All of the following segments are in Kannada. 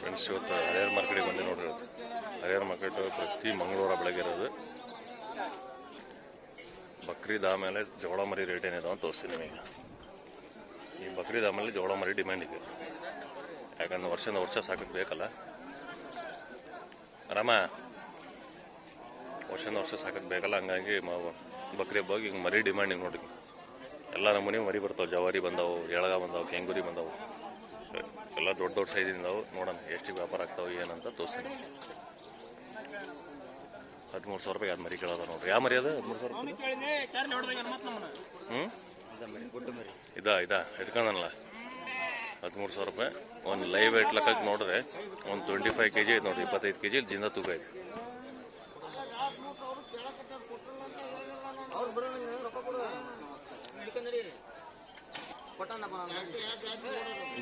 ಫ್ರೆಂಡ್ಸ್, ಇವತ್ತು ಹರಿಹರ ಮಾರ್ಕೆಟಿಗೆ ಬಂದು ಇವತ್ತು. ಹರಿಹರ ಮಾರ್ಕೆಟ್ ಪ್ರತಿ ಮಂಗಳವಾರ ಬೆಳಗ್ಗೆ ಇರೋದು. ಬಕ್ರೀದ್ ಆಮೇಲೆ ಜೋಳ ಮರಿ ರೇಟ್ ಏನಿದೆ ಅಂತ ತೋರಿಸ್ತೀನಿ ನಿಮಗೆ. ಈ ಬಕ್ರೀದ್ ಆಮೇಲೆ ಜೋಳ ಮರಿ ಡಿಮ್ಯಾಂಡ್ ಇದೆ. ಯಾಕಂದ್ರೆ ವರ್ಷದಿಂದ ವರ್ಷ ಸಾಕಕ್ಕೆ ಬೇಕಲ್ಲ. ಆರಾಮ ವರ್ಷದಿಂದ ವರ್ಷ ಸಾಕಕ್ಕೆ ಬೇಕಲ್ಲ, ಹಂಗಾಗಿ ಬಕ್ರಿ ಹಬ್ಬವಾಗಿ ಹಿಂಗೆ ಮರಿ ಡಿಮ್ಯಾಂಡಿಂಗ್ ನೋಡಿ ಎಲ್ಲ ನಮೂನಿ ಮರಿ ಬರ್ತಾವೆ, ಜವಾರಿ ಬಂದವು, ಎಳಗ ಬಂದವು, ಕೆಂಗುರಿ ಬಂದವು. ಎಲ್ಲ ದೊಡ್ಡ ದೊಡ್ಡ ಸೈಜಿಂದವು ನೋಡೋಣ ಎಷ್ಟು ವ್ಯಾಪಾರ ಆಗ್ತಾವೆ, ಏನಂತ ತೋರಿಸ್ತೀನಿ. ಹದಿಮೂರು ಸಾವಿರ ರೂಪಾಯಿ ಅದು ಮರಿ ಕೇಳೋದ ನೋಡ್ರಿ. ಯಾವ ಮರಿ ಅದು? ಹದಿಮೂರು ಸಾವಿರ ರೂಪಾಯಿ ಇದಾ ಇದಾ, ಹಿಡ್ಕೊಂಡನಲ್ಲ. ಹದಿಮೂರು ಸಾವಿರ ರೂಪಾಯಿ. ಒಂದು ಲೈವ್ ವೇಟ್ ಲೆಕ್ಕಕ್ಕೆ ನೋಡಿದ್ರೆ ಒಂದು ಟ್ವೆಂಟಿ ಫೈವ್ ಕೆ ಜಿ ಐತೆ ನೋಡ್ರಿ. ಇಪ್ಪತ್ತೈದು ಕೆ ಜಿ ಜಿಂದ ತೂಕ ಐತೆ.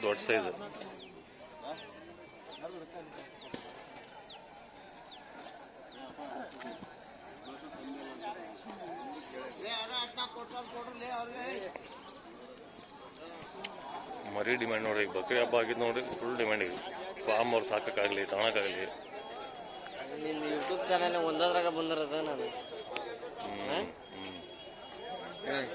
ದೊಡ್ಡ ಸೈಜ್. ಮರಿ ಡಿಮ್ಯಾಂಡ್ ನೋಡ್ರಿ ಬಕ್ರಿ ಹಬ್ಬ ಆಗಿದ್ ನೋಡ್ರಿ ಫುಲ್ ಡಿಮ್ಯಾಂಡ್ ಈಗ ಫಾರ್ಮ್ ಅವ್ರು ಸಾಕಕ್ಕಾಗಲಿ ತಗೊಳಕ್ಕಾಗಲಿ ನಿನ್ನ ಯೂಟ್ಯೂಬ್ ಚಾನಲ್ ಒಂದದ್ರಾಗ ಬಂದಿರೋದ ನಾನು ಹ್ಮ್ ಹ್ಮ್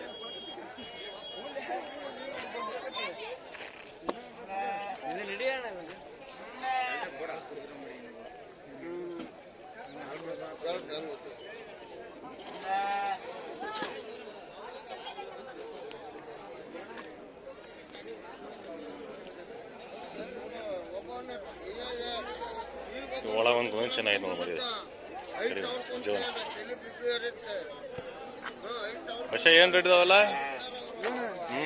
ಒಳ ಒಂದು ಚೆನ್ನಾಗಿ ನೋಡಿ ಮರಿ ಜೀವನ. ವರ್ಷ ಏನು ರೇಟ್ ಇದಾವಲ್ಲ? ಹ್ಞೂ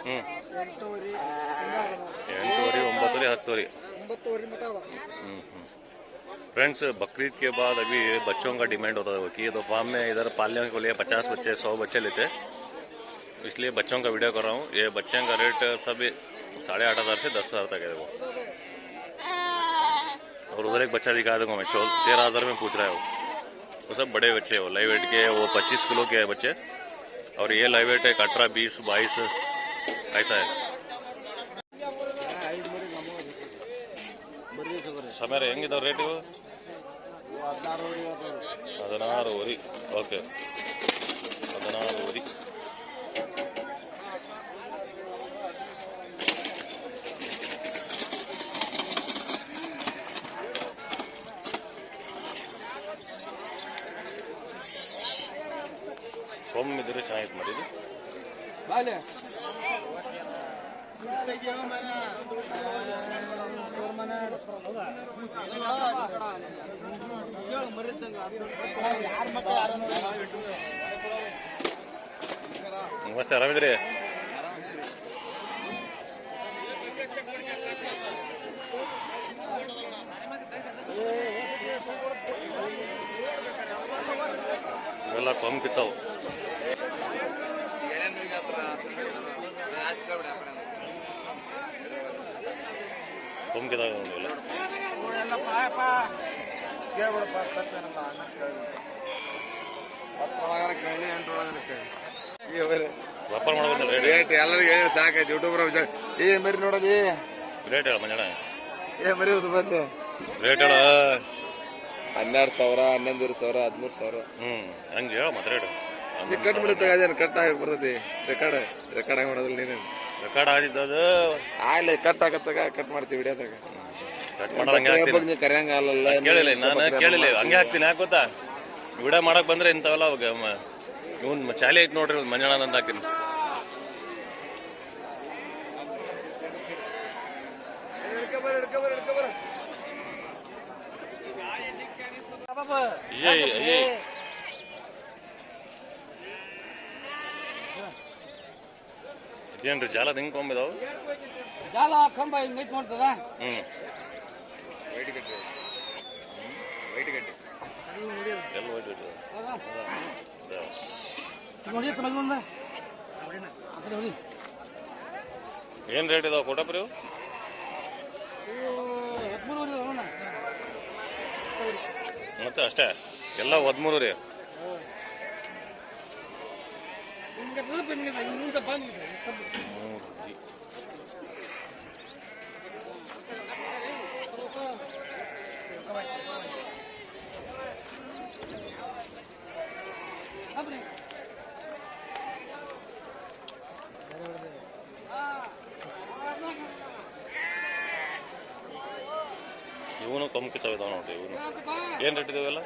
ಹ್ಞೂ ಎಂಟೂವರೆ, ಒಂಬತ್ತೂವರೆ, ಹತ್ತೂವರೆ. ಹ್ಮ್ ಹ್ಮ್. फ्रेंड्स बकरीद के बाद अभी बच्चों का डिमांड होता है कि ये तो फार्म में इधर पालने के लिए पचास बच्चे, सौ बच्चे लेते इसलिए बच्चों का वीडियो कर रहा हूँ। ये बच्चों का रेट सब साढ़े आठ हज़ार से दस हज़ार तक है वो और उधर एक बच्चा दिखा दूँगा मैं चौदह तेरह हज़ार में पूछ रहा है वो। वो सब बड़े बच्चे हैं, वो लाइव वेट के वो पच्चीस किलो के है बच्चे। और ये लाइव वेट एक अठारह बीस, बाईस, ऐसा है। ಸಮೀರ ಹೆಂಗಿದಾವ ರೇಟ್ ಹದಿನಾರು ವರಿ ಓಕೆ ಹದಿನಾರು ವರಿ ಒಮ್ಮಿದ್ರೆ ಚೆನ್ನಾಗಿತ್ತು ಮಾಡಿದ್ದು ನಮಸ್ತೆ ಆರಾಮಿದ್ರಿ ಇವೆಲ್ಲ ಕೊಂಬ್ ಕಿತ್ತಾವು ಎಂಟರೊಳಗಾರ ನೋಡಿಲ್ಲ ವ್ಯಾಪಾರ ಮಾಡ್ಬೇಕು ರೇಟ್? ರೇಟ್ ಎಲ್ಲರಿಗೂ ಹೇಳಿ ಸಾಕೈತಿ ಯೂಟ್ಯೂಬ್ರ ಏ ಮರಿ ರೇಟ್ ಹೇಳ ಏ ಮರಿ ಬಂದೆ ರೇಟ್ ಹೇಳ. ಹನ್ನೆರಡು ಸಾವಿರ ಹನ್ನೊಂದೂವರೆ ಸಾವಿರ ಹದಿಮೂರು ಸಾವಿರ. ಹ್ಮ್ ಹಂಗೆ ಹೇಳ ಮತ್ತೆ ರೇಟ್. ಕಟ್ ಬಿಡುತ್ತೆ ಅದೇನು ಕಟ್ ಆಗಿ ಬರ್ತೈತಿ. ರೆಕಾರ್ಡ್ ರೆಕಾರ್ಡ್ ಆಗಿ ಮಾಡೋದಿಲ್ಲ ನೀನು ರೆಕಾರ್ಡ್ ಆಗಿದ್ದದು ಆಗ್ಲಿ ಕಟ್ ಆಗತ್ತಾಗ ಕಟ್ ಮಾಡ್ತೀವಿ ವಿಡಿಯೋದಾಗ. ಕಟ್ ಹಂಗೆ ಹಾಕ್ತೀನಿ ನೀವು ಕರೆಯಂಗ ಅಲ್ಲಲ್ಲ ಕೇಳಿಲ್ಲ ನಾನು ಕೇಳಿಲ್ಲ ಹಂಗೆ ಹಾಕ್ತೀನಿ ಯಾಕೆ ಗೊತ್ತಾ? ವಿಡಿಯೋ ಮಾಡಕ್ ಬಂದ್ರೆ ಇಂಥವೆಲ್ಲ ಅವಾಗ ಇವನ್ ಚಾಲಿ ಐತಿ ನೋಡ್ರಿ ಮಂಜಣ್ಣ ಅಂತ ಹಾಕ್ತೀನಿ. ಏ ಅಯ್ಯೇ ಇದೇನ್ರಿ ಜಾಲ ಹಿಂಗ್ ಕೊಂಬಿದಾವು ಜಾಲ ಕಂಬ ಹಿಂಗೈತ್ ಮಾಡ್ತದ ಹ್ಮ್. ವೈಟ್ ಗಡ್ಡೆ. ವೈಟ್ ಗಡ್ಡೆ. ಎಲ್ಲ ಹೋಗ್ಬಿಟ್ಟು ನೋಡಿ ತಗೊಂಡ ಏನ್ ರೇಟ್ ಇದಾವ ಇವು? ಮತ್ತೆ ಅಷ್ಟೇ? ಎಲ್ಲ ಹದಿಮೂರು ರೀ. ಮರಿ ಇವನು ಕಮ್ಮಿ ಕಿತ್ತಾವ ಇದಾವ ನೋಡ್ರಿ ಇವನು ಏನು ರೇಟ್ ಇದಾವೆಲ್ಲ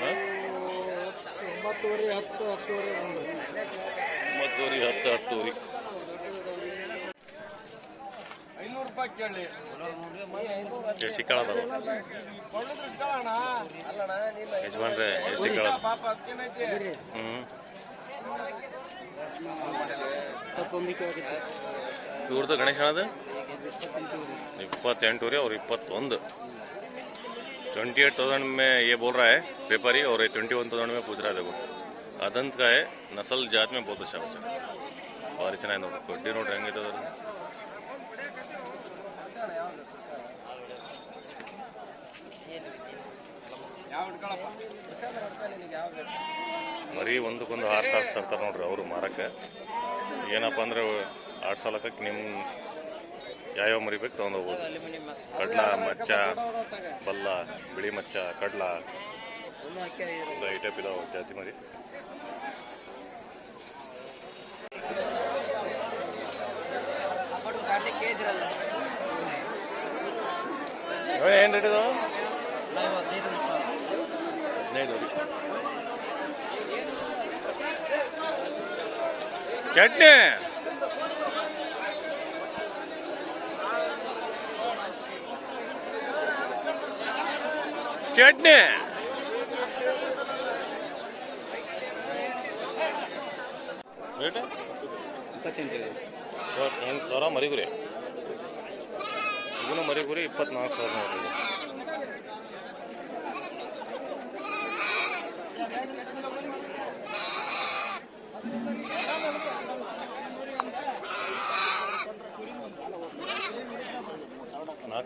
ಹಾಂ ಒಂಬತ್ತುವರೆ ಹತ್ತು ಹತ್ತುವರೆ ಒಂಬತ್ತುವರೆ ಹತ್ತು ಹತ್ತುವರೆ. ರೂಪಾಯಿ ಇವ್ರದ್ದು ಗಣೇಶನದು? ಇಪ್ಪತ್ತೆಂಟು ರೀ ಅವ್ರು ಇಪ್ಪತ್ತೊಂದು. ट्वेंटी एट थाउजेंड में ये बोल रहा है व्यापारी और ट्वेंटी वन थाउजेंड में पूछ रहा है देखो अदंत का है नस्ल जात में बहुत अच्छा बच्चा ಭಾರಿ ಚೆನ್ನಾಗಿ ನೋಡಿ ಕೊಡ್ಡಿ ನೋಡ್ರಿ ಹೆಂಗಿದೆ ಅದ್ರ ಯಾವ ಹಿಡ್ಕೊಳಪ್ಪ ಮರಿ ಒಂದಕ್ಕೊಂದು ಆರು ಸಾವಿರ ತರ್ತಾರೆ ನೋಡ್ರಿ ಅವರು ಮಾರಕ್ಕೆ ಏನಪ್ಪ ಅಂದ್ರೆ ಆಡ್ಸಲಕ್ಕೆ ನಿಮ್ಮ ಯಾವ್ಯಾವ ಮರಿ ಬೇಕು ತೊಗೊಂಡು ಹೋಗ್ಬೋದು ಕಡ್ಲ, ಮಚ್ಚ, ಬಲ್ಲ, ಬಿಳಿ ಮಚ್ಚ, ಕಡ್ಲ. ಈ ಟೈಪ್ ಇದಾವೆ ಜಾತಿ ಮರಿ. ಏನ್ ರೇಟ್ ಇದಾವೆ ಹದಿನೈದು ಚಟ್ನಿ! ಚಟ್ನಿ ಎಂಟು ಸಾವಿರ ಮರಿಗುರಿ. ಇವನು ಮರಿಗುರಿ ಇಪ್ಪತ್ನಾಲ್ಕು ಸಾವಿರ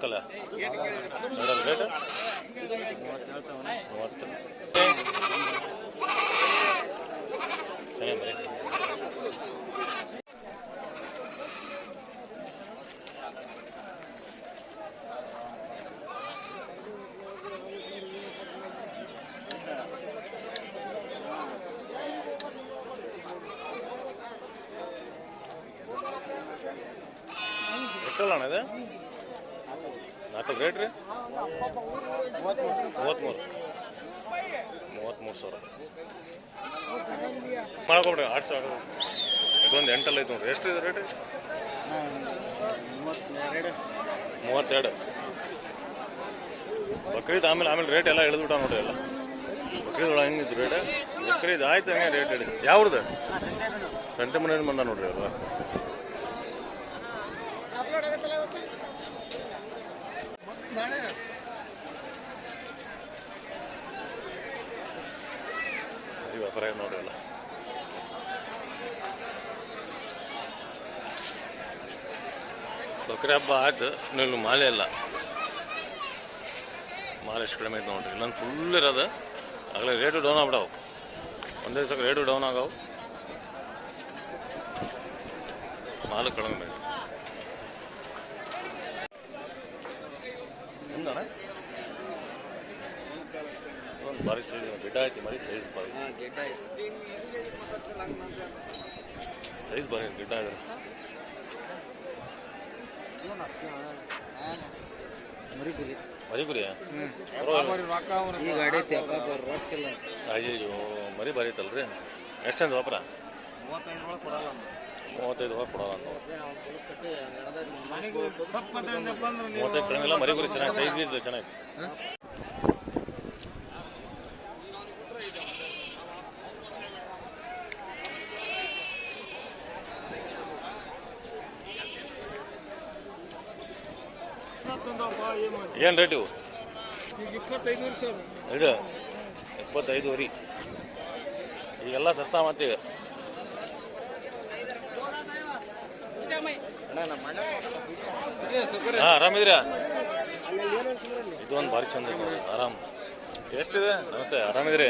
ನೋಡಲ್ಲ ರೇಟ್ ಮೂವತ್ತು ಎಷ್ಟಲ್ಲ ಅಣ್ಣ ಇದು? ನಾಲ್ಕು ರೇಟ್ ರೀ? ಮೂವತ್ತ್ಮೂರು ಮೂವತ್ತ್ಮೂರು ಸಾವಿರ. ಮಾಡ್ಕೊಬಿಡ್ರಿ ಆರು ಸಾವಿರ ಇದೊಂದು ಎಂಟಲ್ಲ ಐತೆ ನೋಡ್ರಿ. ಎಷ್ಟು ಇದೆ ರೇಟ್ ಮೂವತ್ತೆರಡು. ಬಕ್ರೀದ್ ಆಮೇಲೆ ಆಮೇಲೆ ರೇಟ್ ಎಲ್ಲ ಇಳಿದ್ಬಿಟ್ಟ ನೋಡ್ರಿ ಎಲ್ಲ. ಬಕ್ರೀದ್ ಒಳಗೆ ಹೆಂಗಿತ್ತು ರೇಟ್ ಬಕ್ರೀದ್ ಆಯ್ತು ಹಂಗೆ ರೇಟ್ ಹೇಳಿ ಯಾವ್ದು ಸಂತೆ ಮನೆಯಿಂದ ಬಂದ ನೋಡ್ರಿ ಎಲ್ಲ ನೋಡ್ರಿ ಎಲ್ಲ ಬಕ್ರಿ ಹಬ್ಬ ಆಯ್ತು ನೀವು ಮಾಲೆ ಇಲ್ಲ ಮಾಲೆ ಎಷ್ಟು ಕಡಿಮೆ ಐತೆ ನೋಡ್ರಿ. ಇಲ್ಲೊಂದು ಫುಲ್ ಇರೋದು. ಆಗಲೇ ರೇಟು ಡೌನ್ ಆಗ್ಬಿಡವು. ಒಂದೇ ದಿವಸ ರೇಟು ಡೌನ್ ಆಗವು. ಮಾಲು ಕಡಿಮೆ ಹಿಂದಣ್ಣ ಒಂದು ಸೈಜ್ ಗಿಡ್ಡ ಐತಿ ಮರಿ ಸೈಜ್ ಭಾರಿ ಸೈಜ್ ಭಾರಿ ಗಿಡ್ಡ ಇದೆ ಮರಿಗುರಿ ಮರಿ ಗುರಿ ಈಗ ಅಡೈತಿ ರೊಕ್ಕಿಲ್ಲ ಅಯ್ಯೋ ಮರಿ ಬಾರಿ ಐತಲ್ರಿ ಎಷ್ಟಂತ ವಾಪರ ಮೂವತ್ತೈದು ಒಳಗೆ ಕೊಡಲ್ಲ ಮೂವತ್ತೈದು ರೂಪಾಯಿ ಕೊಡೋಲ್ಲ ಮೂವತ್ತೈದು ಕಡಿಮೆ ಇಲ್ಲ ಮರಿ ಗುರಿ ಚೆನ್ನಾಗಿ. ಸೈಜ್ ಗೀಸ್ ಚೆನ್ನಾಗಿ ಏನು ರೇಟ್ ಇವು? ಇದು? ಇಪ್ಪತ್ತೈದು ವರಿ ಈಗೆಲ್ಲ ಸಸ್ತಾ ಮತ್ತೆ ಈಗ. ಹಾಂ ಆರಾಮಿದ್ದೀರಾ ಇದೊಂದು ಭಾರಿ ಚಂದ ಆರಾಮ್. ಎಷ್ಟಿದೆ? ನಮಸ್ತೆ ಆರಾಮಿದ್ರಿ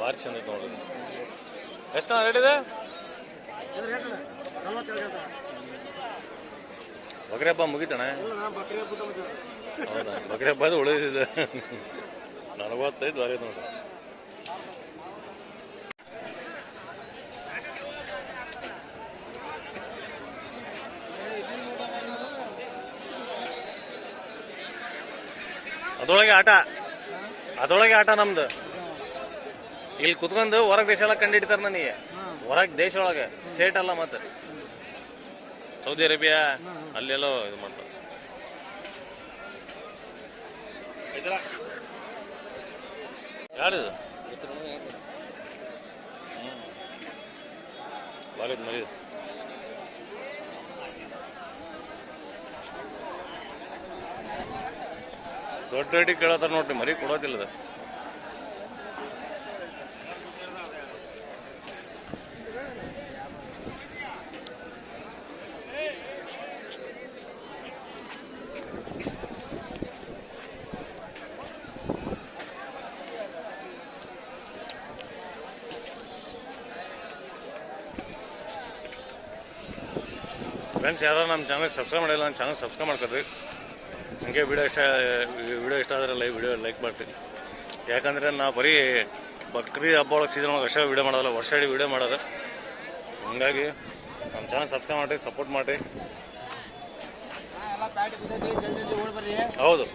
ಭಾರಿ ಚಂದ ನೋಡಿ ಎಷ್ಟು ರೇಟ್ ಇದೆ? ಬಕ್ರಿ ಹಬ್ಬ ಮುಗಿತಣ? ಹೌದಾ? ಬಕ್ರಿ ಹಬ್ಬ ಅದು ಉಳಿದಿದೆ. ನಲವತ್ತೈದು ವಾರ ನೋಡ್ರಿ. ಅದೊಳಗೆ ಆಟ. ಅದೊಳಗೆ ಆಟ ನಮ್ದು. ಇಲ್ಲಿ ಕುತ್ಕೊಂಡು ಹೊರಗ್ ದೇಶ ಎಲ್ಲ ಕಂಡು ನನಗೆ. ಹೊರಗ್ ದೇಶ ಒಳಗೆ ಸ್ಟೇಟ್ ಅಲ್ಲ ಮತ್ತೆ. ಸೌದಿ ಅರೇಬಿಯಾ ಅಲ್ಲೆಲ್ಲೋ ಇದು ಮಾಡ್ತಾರೆ. ದೊಡ್ಡ ರೇಟಿಗೆ ಕೇಳತ್ತಾರ ನೋಡ್ರಿ ಮರಿ ಕೊಡೋದಿಲ್ಲ ಫ್ರೆಂಡ್ಸ್ ಯಾರೋ ನಮ್ಮ ಚಾನಲ್ ಸಬ್ಸ್ಕ್ರೈಬ್ ಮಾಡಿಲ್ಲ ನನ್ನ ಚಾನಲ್ ಸಬ್ಸ್ಕ್ರೈಬ್ ಮಾಡ್ಕೊಳ್ರಿ. ಹಂಗೆ ವಿಡಿಯೋ ಇಷ್ಟ ವಿಡಿಯೋ ಇಷ್ಟ ಆದರೆ ಲೈಕ್ ವಿಡಿಯೋ ಲೈಕ್ ಮಾಡ್ತೀನಿ ಯಾಕಂದರೆ ನಾವು ಬರೀ ಬಕ್ರಿ ಹಬ್ಬ ಒಳಗೆ ಸೀಸನ್ ಒಳಗೆ ಅಷ್ಟೇ ವಿಡಿಯೋ ಮಾಡೋದಲ್ಲ ವರ್ಷ ಇಡೀ ವಿಡಿಯೋ ಮಾಡೋದು. ಹಂಗಾಗಿ ನಮ್ಮ ಚಾನಲ್ ಸಬ್ಸ್ಕ್ರೈಬ್ ಮಾಡಿರಿ ಸಪೋರ್ಟ್ ಮಾಡಿರಿ. ಹೌದು.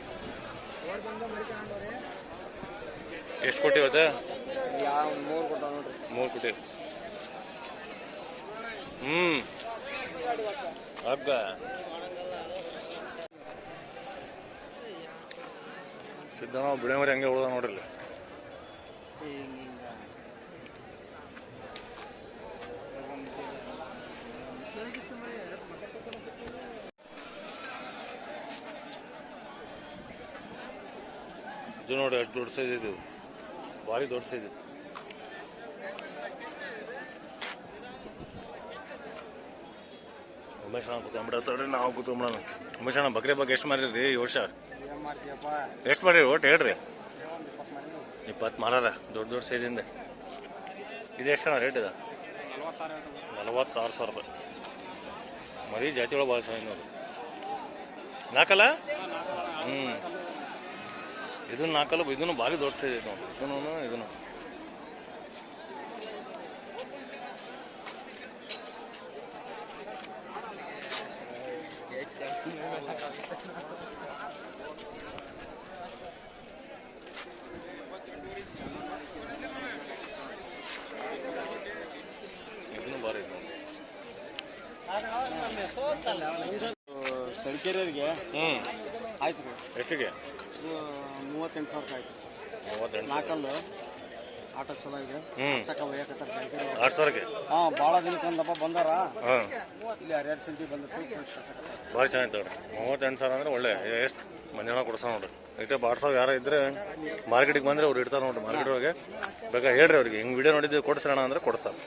ಎಷ್ಟು ಕೊಟ್ಟಿವತ್ತೆ ಇವತ್ತೆ? ಮೂರು ಕೋಟಿ ನೋಡ್ರಿ. ಮೂರು ಕೊಟ್ಟಿವಿ. ಹ್ಞೂ ಹಗ್ಗ. ಸಿದ್ಧನ ಬಿಳೆ ಮರಿ ಹಂಗೆ ಉಳ್ದ ನೋಡ್ರಿ ಇದು ನೋಡಿ, ಅಷ್ಟು ದೊಡ್ಡ ಸೈಜ್ ಇದು. ಭಾರಿ ದೊಡ್ಡ ಸೈಜ್ ಇದು ಉಮೇಶ್ ನಾವು ಬಕ್ರಿ ಬಗ್ಗೆ ಎಷ್ಟು ಮಾಡಿರಿ ಈ ವರ್ಷ? ಎಷ್ಟು ಮಾಡಿರಿ ಒಟ್ಟು ಹೇಳ್ರಿ. ಇಪ್ಪತ್ತು ಮಾರಾರ, ದೊಡ್ಡ ದೊಡ್ಡ ಸೈಜಿಂದ. ಇದು ಎಷ್ಟು ರೇಟ್ ಇದೆ? ನಲ್ವತ್ತಾರು ಸಾವಿರ ರೂಪಾಯಿ ಮರಿ ಜಾತಿ ಒಳಗೆ ಭಾಳ ಸಾವಿರ ನಾಲ್ಕಲ್ಲ ಹ್ಞೂ ಇದನ್ನು ನಾಲ್ಕಲ್ಲ ಇದನ್ನು ಭಾರಿ ದೊಡ್ಡ ಸೈಜ್ ಇದನ್ನು ಇದನ್ನು ನೋಡಿ ಹ್ಞೂ ಆಯ್ತು ರೀ ಎಷ್ಟಿಗೆ? ಮೂವತ್ತೆಂಟು ಸಾವಿರ ಆಯ್ತು. ಮೂವತ್ತೆಂಟು ನಾಲ್ಕಲ್ಲು. ಆಟ ಚಲೋ ಇದೆ ಹ್ಞೂ ಚಕ್ಕ ಒಯ್ಯಕತ್ತಾರ ಸರಿಕೆರೆ ಆರು ಸಾವಿರಕ್ಕೆ? ಹಾಂ ಭಾಳ ದಿನಕ್ಕೆ ಒಂದಪ್ಪ ಬಂದಾರ. ಹಾಂ. ಇಲ್ಲಿ ಹರಿಹರ ಸಂತಿ ಬಂದಿತ್ತು ಫ್ರೆಂಡ್ಸ್ ಕಳ್ಸಕತ್ತಾರ ಭಾರಿ ಚೆನ್ನಾಗಿತ್ತು ನೋಡ್ರಿ. ಮೂವತ್ತೆಂಟು ಸಾವಿರ ಅಂದ್ರೆ ಒಳ್ಳೆ. ಎಷ್ಟು ಮಂಜಾನ ಕೊಡ್ಸ ನೋಡ್ರಿ. ಇಟ್ಟೆ ಸಾವಿರ ಯಾರ ಇದ್ರೆ ಮಾರ್ಕೆಟಿಗೆ ಬಂದ್ರೆ ಅವ್ರು ಇಡ್ತಾರೆ ನೋಡ್ರಿ ಮಾರ್ಕೆಟ್ ಒಳಗೆ. ಬೇಕಾ ಹೇಳ್ರಿ ಅವ್ರಿಗೆ. ಹಿಂಗ್ ವಿಡಿಯೋ ನೋಡಿದ್ದು ಕೊಡ್ಸೋಣ ಅಂದ್ರೆ ಕೊಡ್ತಾರೆ